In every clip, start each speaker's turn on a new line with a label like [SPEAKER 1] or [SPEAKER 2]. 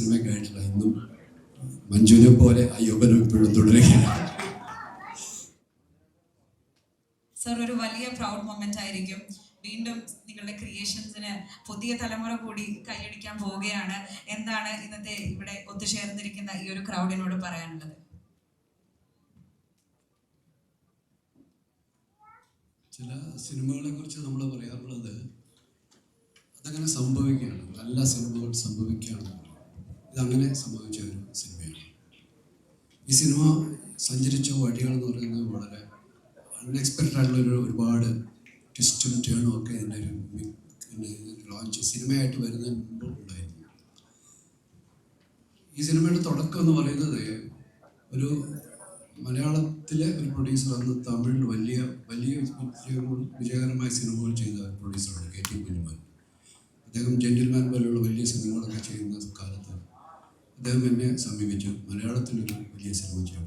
[SPEAKER 1] സിനിമയ്ക്കായിട്ടില്ല ഇന്നും മഞ്ജുവിനെ പോലെ ആ യൗവനം ഇപ്പോഴും തുടരുകയാണ്.
[SPEAKER 2] സർ ഒരു വലിയ പ്രൗഡ് മൊമെന്റ് ആയിരിക്കും. വീണ്ടും നിങ്ങളുടെ ക്രിയേഷൻസിന് പുതിയ തലമുറ കൂടി കൈയടിക്കാൻ പോവുകയാണ്. എന്താണ് ഇന്നത്തെ ഇവിടെ ഒത്തുചേർന്നിരിക്കുന്ന ഈ ഒരു ക്രൗഡിനോട് പറയാനുള്ളത്?
[SPEAKER 1] ചില സിനിമകളെ കുറിച്ച് നമ്മൾ പറയാറുള്ളത് അതങ്ങനെ സംഭവിക്കുകയാണ്. നല്ല സിനിമകൾ സംഭവിക്കുകയാണ് ഇതങ്ങനെ സംഭവിച്ച ഒരു സിനിമയാണ്. ഈ സിനിമ സഞ്ചരിച്ച വഴികൾ എന്ന് പറയുന്നത് വളരെ അൺഎക്സ്പെക്റ്റഡ് ആയിട്ടുള്ള ഒരു ഒരുപാട് ട്വിസ്റ്റും ടേണും ഒക്കെ എന്റെ ഒരു ലോഞ്ച് സിനിമയായിട്ട് വരുന്നതിന് മുമ്പ് ഉണ്ടായിരുന്നു. ഈ സിനിമയുടെ തുടക്കം എന്ന് പറയുന്നത് ഒരു മലയാളത്തിലെ ഒരു പ്രൊഡ്യൂസർ അന്ന് തമിഴിൽ വലിയ വലിയ വിജയകരമായ സിനിമകൾ ചെയ്ത പ്രൊഡ്യൂസറാണ് കെ ടി കുഞ്ഞുമാൻ. അദ്ദേഹം ജെന്റിൽമാൻ പോലെയുള്ള വലിയ സിനിമകളൊക്കെ ചെയ്യുന്ന കാലത്ത് അദ്ദേഹം എന്നെ സമീപിച്ചു. മലയാളത്തിലൊരു വലിയ സിനിമ ചെയ്യാൻ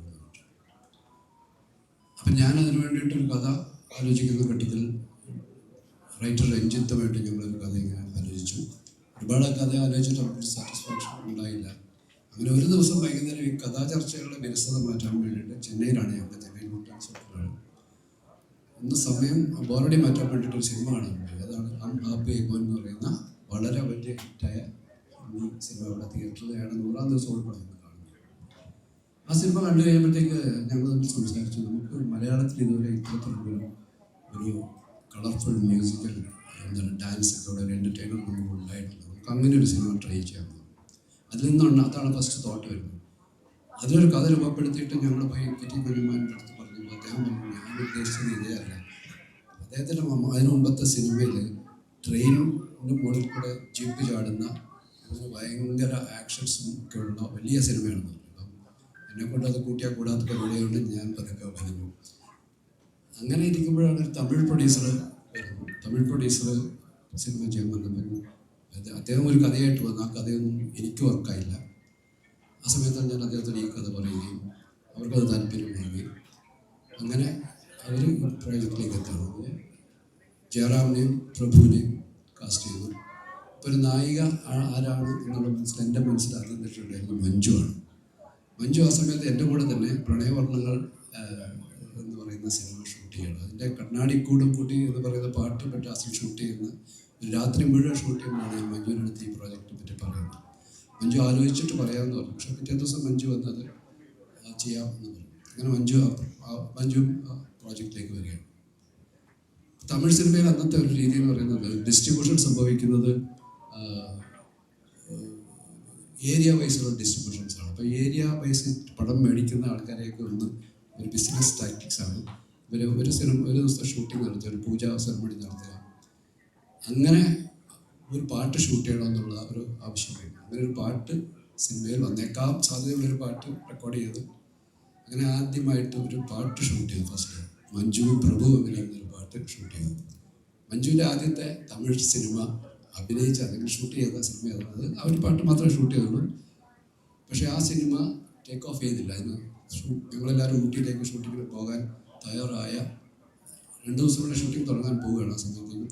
[SPEAKER 1] അപ്പം ഞാൻ അതിനു വേണ്ടിയിട്ടൊരു കഥ ആലോചിക്കുന്ന ഘട്ടത്തിൽ റൈറ്റർ രഞ്ജിത്തുമായിട്ട് ഞങ്ങളൊരു കഥ ഇങ്ങനെ ആലോചിച്ചു. ഒരുപാട് കഥ ആലോചിച്ചിട്ട് അവർക്ക് സാറ്റിസ്ഫാക്ഷൻ ഉണ്ടായില്ല. അങ്ങനെ ഒരു ദിവസം വൈകുന്നേരം ഈ കഥാചർച്ചകളുടെ വിരസത മാറ്റാൻ വേണ്ടിയിട്ട് ചെന്നൈയിലാണ് ഞങ്ങൾ ചെന്നൈ മുട്ടാൻ സൂപ്പറാണ് ഒന്ന് സമയം ബോറടി മാറ്റാൻ വേണ്ടിയിട്ടൊരു സിനിമ കാണാൻ അതാണ് അൺ ഹാപ്പി എന്ന് പറയുന്ന വളരെ വലിയ ഹിറ്റായ ഈ സിനിമ ഇവിടെ തിയേറ്ററിലാണ് നൂറാം ദിവസം ഉൾപ്പെടുന്നത് ആ സിനിമ കണ്ടു കഴിയുമ്പോഴത്തേക്ക് ഞങ്ങൾ തമ്മിൽ സംസാരിച്ചു. നമുക്ക് മലയാളത്തിൽ ഇതുവരെ ഇത്തരത്തിലുള്ള ഒരു കളർഫുൾ മ്യൂസിക്കൽ എന്താണ് ഡാൻസ് ഒക്കെ ഉള്ള ഒരു എന്റർടൈനർ നമുക്ക് ഉണ്ടായിട്ടുണ്ട് നമുക്ക് അങ്ങനെ ഒരു സിനിമ ട്രൈ ചെയ്യാം അതിൽ നിന്നാണ് അതാണ് ഫസ്റ്റ് തോട്ട് വരുന്നത്. അതിലൊരു കഥ രൂപപ്പെടുത്തിയിട്ട് ഞങ്ങൾ പോയി കിറ്റി കുഞ്ഞുമാന്റെ അടുത്ത് പറഞ്ഞു അദ്ദേഹം ഞാൻ ഉദ്ദേശിച്ചത് ഇതേ അല്ല. അദ്ദേഹത്തിന്റെ അതിനു മുമ്പത്തെ സിനിമയിൽ ട്രെയിനിന്റെ മുകളിൽ കൂടെ ജീപ്പ് ചാടുന്ന ഭയങ്കര ആക്ഷൻസും ഒക്കെ ഉള്ള വലിയ സിനിമയാണ് അപ്പം എന്നെ കൊണ്ട് അത് കൂട്ടിയാൽ കൂടാത്ത പരിപാടിയുണ്ട് ഞാൻ പതുക്കെ പറഞ്ഞു. അങ്ങനെ ഇരിക്കുമ്പോഴാണ് ഒരു തമിഴ് പ്രൊഡ്യൂസർ വരുന്നു തമിഴ് പ്രൊഡ്യൂസർ സിനിമ ചെയ്യാൻ വന്നപ്പോൾ അദ്ദേഹം ഒരു കഥയായിട്ട് വന്നു. ആ കഥയൊന്നും എനിക്ക് വർക്കായില്ല ആ സമയത്താണ് ഞാൻ അദ്ദേഹത്തിന് ഈ കഥ പറയുകയും അവർക്കത് താല്പര്യമാവുകയും അങ്ങനെ അവർ പ്രയോജനത്തിലേക്ക് എത്തുന്നത് ജയറാമിനെയും പ്രഭുവിനെയും കാസ്റ്റ് ചെയ്തു. ഒരു നായിക ആരാണ് എന്നുള്ള മനസ്സിൽ എന്റെ മനസ്സിൽ ആദ്യം മഞ്ജു മഞ്ജുവാണ് മഞ്ജു ആ സമയത്ത് എന്റെ കൂടെ തന്നെ പ്രണയവർണങ്ങൾ എന്ന് പറയുന്ന സിനിമ ഷൂട്ട് ചെയ്യണം. അതിന്റെ കണ്ണാടിക്കൂടും കൂട്ടി എന്ന് പറയുന്ന പാട്ട് പറ്റാസിൽ ഷൂട്ട് ചെയ്യുന്ന രാത്രി മുഴുവൻ ഷൂട്ട് ചെയ്യുമ്പോഴാണ് ഞാൻ മഞ്ജുവിന്റെ അടുത്ത് ഈ പ്രോജക്റ്റിനെ പറ്റി പറയുന്നത്. മഞ്ജു ആലോചിച്ചിട്ട് പറയാമെന്ന് പറഞ്ഞു. പക്ഷേ പിറ്റേ ദിവസം മഞ്ജു വന്നത് ചെയ്യാമെന്ന് പറഞ്ഞു. അങ്ങനെ മഞ്ജു മഞ്ജു പ്രോജക്റ്റിലേക്ക് വരികയാണ്. തമിഴ് സിനിമയിൽ അന്നത്തെ ഒരു രീതി എന്ന് പറയുന്നത് ഡിസ്ട്രിബ്യൂഷൻ സംഭവിക്കുന്നത് ഏരിയ വൈസുള്ള ഡിസ്ട്രിബ്യൂഷൻസ് ആണ്. അപ്പോൾ ഏരിയ വൈസ് പടം മേടിക്കുന്ന ആൾക്കാരെയൊക്കെ ഒന്ന് ഒരു ബിസിനസ് ടാക്ടിക്സ് ആണ്. ഇവർ ഒരു സിനിമ ഒരു ദിവസത്തെ ഷൂട്ടിംഗ് നടത്തുക ഒരു പൂജാ സെറമണി നടത്തുക. അങ്ങനെ ഒരു പാട്ട് ഷൂട്ട് ചെയ്യണമെന്നുള്ള ഒരു ആവശ്യം വരും. അങ്ങനെ ഒരു പാട്ട് സിനിമയിൽ വന്നേക്കാം. സാധ്യതയുള്ള ഒരു പാട്ട് റെക്കോർഡ് ചെയ്തു അങ്ങനെ ആദ്യമായിട്ട് ഒരു പാട്ട് ഷൂട്ട് ചെയ്തു ഫസ്റ്റ് മഞ്ജു പ്രഭു അങ്ങനെ ഒരു പാട്ട് ഷൂട്ട് ചെയ്തു. മഞ്ജുവിന്റെ ആദ്യത്തെ തമിഴ് സിനിമ അഭിനയിച്ച അല്ലെങ്കിൽ ഷൂട്ട് ചെയ്ത സിനിമ ഏതാണ്? ആ ഒരു പാട്ട് മാത്രമേ ഷൂട്ട് ചെയ്തുള്ളൂ. പക്ഷേ ആ സിനിമ ടേക്ക് ഓഫ് ചെയ്തില്ല. അതിന് ഞങ്ങളെല്ലാവരും ഊട്ടിയിലേക്ക് ഷൂട്ടിങ്ങിന് പോകാൻ തയ്യാറായ രണ്ട് ദിവസം കൂടെ ഷൂട്ടിംഗ് തുടങ്ങാൻ പോവുകയാണ് ആ സിനിമയിൽ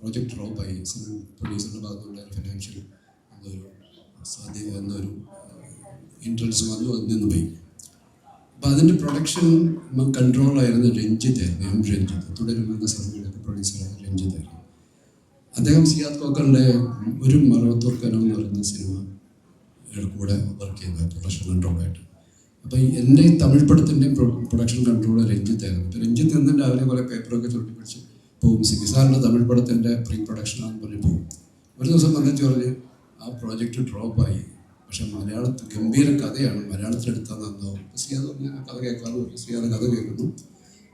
[SPEAKER 1] പ്രോജക്റ്റ് ഡ്രോപ്പായി സിനിമ പ്രൊഡ്യൂസറിന്റെ ഭാഗത്തുള്ള ഫിനാൻഷ്യൽ എന്തൊരു സാധ്യത എന്നൊരു ഇൻട്രൻസ് വന്നു അത് നിന്ന് പോയി. അപ്പോൾ അതിന്റെ പ്രൊഡക്ഷൻ കൺട്രോളായിരുന്നു രഞ്ജിത്തായിരുന്നു. എം രഞ്ജിത്ത്. തുടരുമെന്ന സിനിമയുടെ പ്രൊഡ്യൂസറായ രഞ്ജിത്തായിരുന്നു. അദ്ദേഹം സിയാദ് കോക്കറിന്റെ ഒരു മറവത്തൂർക്കനം എന്ന് പറയുന്ന സിനിമ കൂടെ വർക്ക് ചെയ്ത പ്രൊഡക്ഷൻ കൺട്രോളായിട്ട് അപ്പോൾ എന്റെ ഈ തമിഴ് പടത്തിന്റെയും പ്രൊഡക്ഷൻ കൺട്രോൾ രഞ്ജിത്തായിരുന്നു അപ്പോൾ രഞ്ജിത്ത് എന്നിട്ട് രാവിലെ കുറെ പേപ്പറൊക്കെ ചുരുട്ടി പിടിച്ച് പോകും സിഗിസാറിന്റെ തമിഴ് പടത്തിന്റെ പ്രീ പ്രൊഡക്ഷനാണെന്ന് പറഞ്ഞ് പോകും ഒരു ദിവസം വന്നിട്ട് പറഞ്ഞ് ആ പ്രോജക്റ്റ് ഡ്രോപ്പായി പക്ഷെ മലയാളത്തിൽ ഗംഭീര കഥയാണ്. മലയാളത്തിലെടുത്താൽ നന്നാവും സിയാദ് കഥ പറഞ്ഞു. സിയാദ് കഥ കേൾക്കുന്നു.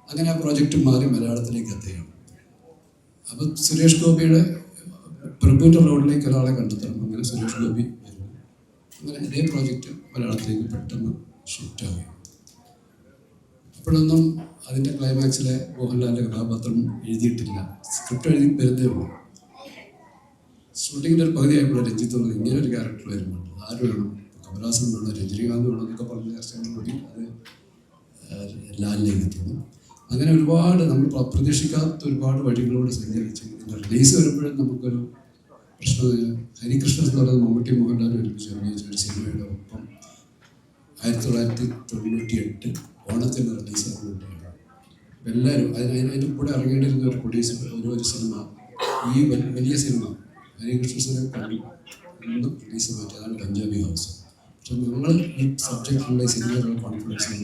[SPEAKER 1] അങ്ങനെ ആ പ്രോജക്റ്റ് മാറി മലയാളത്തിലേക്ക് എത്തുകയാണ്. അപ്പം സുരേഷ് ഗോപിയുടെ പ്രഭുവിന്റെ റോഡിലേക്ക് ഒരാളെ കണ്ടെത്തണം. അങ്ങനെ സുരേഷ് ഗോപി വരുന്നു. അങ്ങനെ ഇതേ പ്രോജക്റ്റ് മലയാളത്തിലേക്ക് പെട്ടെന്ന് ഷിഫ്റ്റ് ആവുകയും അപ്പോഴൊന്നും അതിന്റെ ക്ലൈമാക്സിലെ മോഹൻലാലിന്റെ കഥാപാത്രം എഴുതിയിട്ടില്ല. സ്ക്രിപ്റ്റ് എഴുതി വരുന്നേ ഉള്ളൂ. ഷൂട്ടിങ്ങിന്റെ ഒരു പകുതിയായപ്പോൾ രഞ്ജിത്ത് പറഞ്ഞു ഇങ്ങനെ ഒരു ക്യാരക്ടർ വരുന്നുണ്ട് ആര് വേണം? കമലഹാസൻ വേണം? രജനീകാന്ത് വേണം? എന്നൊക്കെ പറഞ്ഞ കൂടി അത് ലാലിലേക്ക് എത്തുന്നു അങ്ങനെ ഒരുപാട് നമ്മൾ പ്രതീക്ഷിക്കാത്ത ഒരുപാട് വഴികളോട് സഞ്ചരിച്ച് റിലീസ് വരുമ്പോഴും നമുക്കൊരു കൃഷ്ണ ഹരികൃഷ്ണൻ എന്ന് പറയുന്നത് മമ്മൂട്ടി മോഹൻലാൽ ഒരുമിച്ച് അഭിനയിച്ച ഒരു സിനിമയുടെ ഒപ്പം ആയിരത്തി തൊള്ളായിരത്തി തൊണ്ണൂറ്റി എട്ട് ഓണത്തിന് റിലീസ് ആകുന്നുണ്ടായിരുന്നു എല്ലാവരും അതിന് അതിന്റെ കൂടെ ഇറങ്ങേണ്ടിയിരുന്ന ഒരു പ്രൊഡ്യൂസർ ഒരു ഒരു സിനിമ ഈ വലിയ സിനിമ ഹരികൃഷ്ണനെ കണ്ടു ഇന്നും റിലീസ് മാറ്റി അതാണ് പഞ്ചാബി ഹൗസ് പക്ഷെ നമ്മൾ ഈ സബ്ജക്റ്റിലുള്ള സിനിമയിലുള്ള കോൺഫിഡൻസ്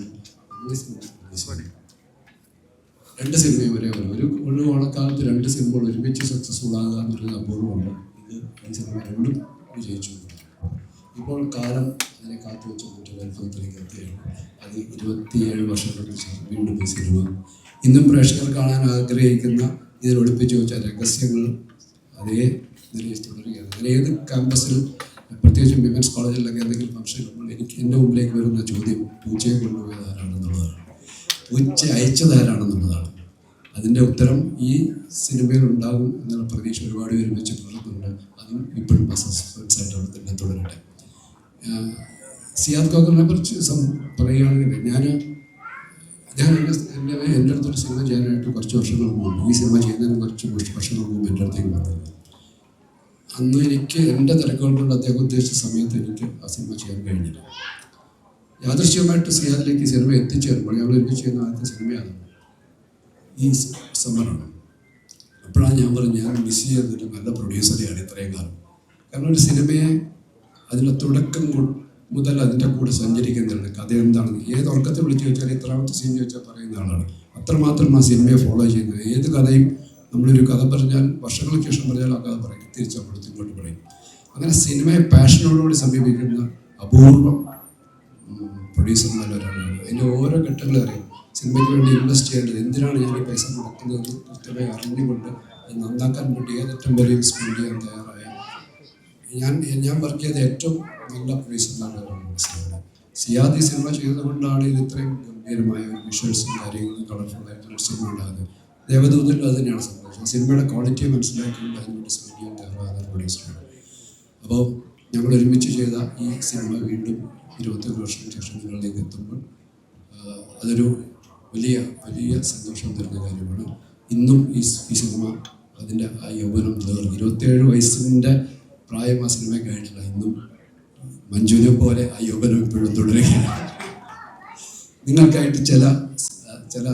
[SPEAKER 1] ഈ സിനിമ റിലീസ് രണ്ട് സിനിമയും ഒരേ പോലെ. ഒരു ഒരു ഓണക്കാലത്ത് രണ്ട് സിനിമകൾ ഒരുമിച്ച് സക്സസ്ഫുൾ ആകാമെന്നൊരു എന്നുള്ളത് അപൂർവമാണ് ഇത് ഈ സിനിമ രണ്ടും വിജയിച്ചു. ഇപ്പോൾ കാലം അതിനെ കാത്തു വെച്ച് അത്ഭുതത്തിലേക്ക് എത്തുകയാണ് അത് ഇരുപത്തിയേഴ് വർഷങ്ങൾക്ക് ശേഷം വീണ്ടും ഈ സിനിമ. ഇന്നും പ്രേക്ഷകർ കാണാൻ ആഗ്രഹിക്കുന്ന ഇതിൽ ഒളിപ്പിച്ചു വെച്ച രഹസ്യങ്ങൾ അതേ നിലയിൽ തുടരുകയാണ്. അങ്ങനെ ഏത് ക്യാമ്പസിൽ പ്രത്യേകിച്ചും വിമൻസ് കോളേജിലൊക്കെ എന്തെങ്കിലും ഫംഗ്ഷൻ വരുമ്പോൾ എനിക്ക് എന്റെ മുമ്പിലേക്ക് വരുന്ന ചോദ്യം പൂച്ചയെ കൊണ്ടുപോയത് ആരാണെന്നുള്ളതാണ്. പൂച്ച അയച്ചത് അയച്ചതാരാണെന്നുള്ളതാണ് അതിന്റെ ഉത്തരം ഈ സിനിമയിൽ ഉണ്ടാകും എന്നുള്ള പ്രതീക്ഷ ഒരുപാട് പേര് വെച്ച് പുലർത്തുന്നുണ്ട് അതും ഇപ്പോഴും സസ്പെൻസ് ആയിട്ട് തന്നെ തുടരട്ടെ. സിയാദ് കോക്കറിനെ കുറിച്ച് പറയുകയാണെങ്കിൽ ഞാൻ ഞാൻ എന്റെ എന്റെ എന്റെ അടുത്തൊരു സിനിമ ചെയ്യാനായിട്ട് കുറച്ച് വർഷങ്ങൾക്ക് മുമ്പ് ഈ സിനിമ ചെയ്യുന്നതിന് കുറച്ച് വർഷങ്ങൾ മുമ്പ് എന്റെ അടുത്തേക്ക് വന്നത്. അന്ന് എനിക്ക് എന്റെ തിരക്കുകൾ കൊണ്ട് അദ്ദേഹം ഉദ്ദേശിച്ച സമയത്ത് എനിക്ക് ആ സിനിമ ചെയ്യാൻ കഴിഞ്ഞില്ല. യാദൃശ്യമായിട്ട് സിയാദിലേക്ക് സിനിമ എത്തിച്ചേരുമ്പോൾ ഞങ്ങൾ ഒരുമിച്ച് ചെയ്യുന്ന ആദ്യത്തെ സിനിമയാണ് ഈ സമ്മറാണ് അപ്പോഴാണ് ഞാൻ പറഞ്ഞത് ഞാൻ മിസ് ചെയ്യുന്നൊരു നല്ല പ്രൊഡ്യൂസറെയാണ് ഇത്രയും കാലം. കാരണം ഒരു സിനിമയെ അതിന്റെ തുടക്കം മുതൽ അതിന്റെ കൂടെ സഞ്ചരിക്കുന്നതാണ് കഥ എന്താണെന്ന് ഏത് ഉറക്കത്തെ വിളിച്ച് ചോദിച്ചാൽ എത്രാമത്തെ സീൻ ചോദിച്ചാൽ പറയുന്ന ആളാണ്. അത്രമാത്രം ആ സിനിമയെ ഫോളോ ചെയ്യുന്നത്. ഏത് കഥയും നമ്മളൊരു കഥ പറഞ്ഞാൽ വർഷങ്ങൾക്ക് ശേഷം പറഞ്ഞാൽ ആ കഥ പറയും. തിരിച്ചപ്പോഴത്തെ ഇങ്ങോട്ട് പറയും. അങ്ങനെ സിനിമയെ പാഷനോടുകൂടി സമീപിക്കുന്ന അപൂർവം പ്രൊഡ്യൂസർമാരൊരാളാണ് അതിന്റെ ഓരോ ഘട്ടങ്ങളും അറിയാം. സിനിമയ്ക്ക് വേണ്ടി ഇൻവെസ്റ്റ് ചെയ്യേണ്ടത്? എന്തിനാണ് ഞാൻ ഈ പൈസ മുടക്കുന്നതെന്ന് കൃത്യമായി അറിഞ്ഞുകൊണ്ട് അത് നന്നാക്കാൻ വേണ്ടി ഏതറ്റം വരെയും സ്പെൻഡ് ചെയ്യാൻ തയ്യാറായ. ഞാൻ ഞാൻ വർക്ക് ചെയ്ത ഏറ്റവും നല്ല മനസ്സിലാവുന്നത് സിയാദ് ഈ സിനിമ ചെയ്തുകൊണ്ടാണ് ഇത് ഇത്രയും ഗംഭീരമായ ഒരു വിഷ്വൽസും കാര്യങ്ങളും കളർഫുള്ളായിട്ടുള്ള സിനിമ ഉണ്ടാകുന്നത് ദേവദൂതിൽ അത് തന്നെയാണ് സംഭവിച്ചത്. സിനിമയുടെ ക്വാളിറ്റി മനസ്സിലാക്കിക്കൊണ്ട് അതിനുവേണ്ടി സ്പെൻഡ് ചെയ്യാൻ തയ്യാറാകുന്ന പ്രൊഡ്യൂസറാണ് അപ്പോൾ ഞങ്ങൾ ഒരുമിച്ച് ചെയ്ത ഈ സിനിമ വീണ്ടും ഇരുപത്തി വർഷത്തിന് ശേഷം നിങ്ങളിലേക്ക് എത്തുമ്പോൾ അതൊരു വലിയ വലിയ സന്തോഷം തരുന്ന കാര്യമാണ്. ഇന്നും ഈ ഈ സിനിമ അതിന്റെ ആ യൗവനം നിലനിർത്തി. ഇരുപത്തേഴ് വയസ്സിന്റെ പ്രായം ആ സിനിമയ്ക്ക് ആയിട്ടില്ല ഇന്നും മഞ്ജുവിനെ പോലെ ആ യൗവനം ഇപ്പോഴും തുടരുകയാണ്. നിങ്ങൾക്കായിട്ട് ചില ചില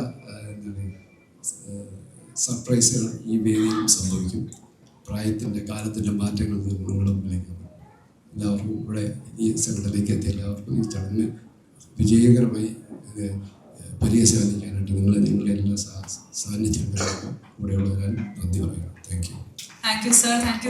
[SPEAKER 1] സർപ്രൈസുകൾ ഈ വേദിയിൽ സംഭവിക്കും. പ്രായത്തിന്റെ കാലത്തിന്റെ മാറ്റങ്ങൾ നിങ്ങളുടെ മുമ്പിലേക്ക്. എല്ലാവർക്കും ഇവിടെ ഈ സംഘടനയിലേക്ക് എത്തിയ എല്ലാവർക്കും ഈ ചടങ്ങ് വിജയകരമായി ഇത് പരിഹസിക്കാനായിട്ട് നിങ്ങൾ നിങ്ങളുടെ എല്ലാ സാന്നിധ്യം കൂടെയുള്ളവരാൽ നന്ദി പറയുന്നു. Thank you
[SPEAKER 2] thank you sir thank you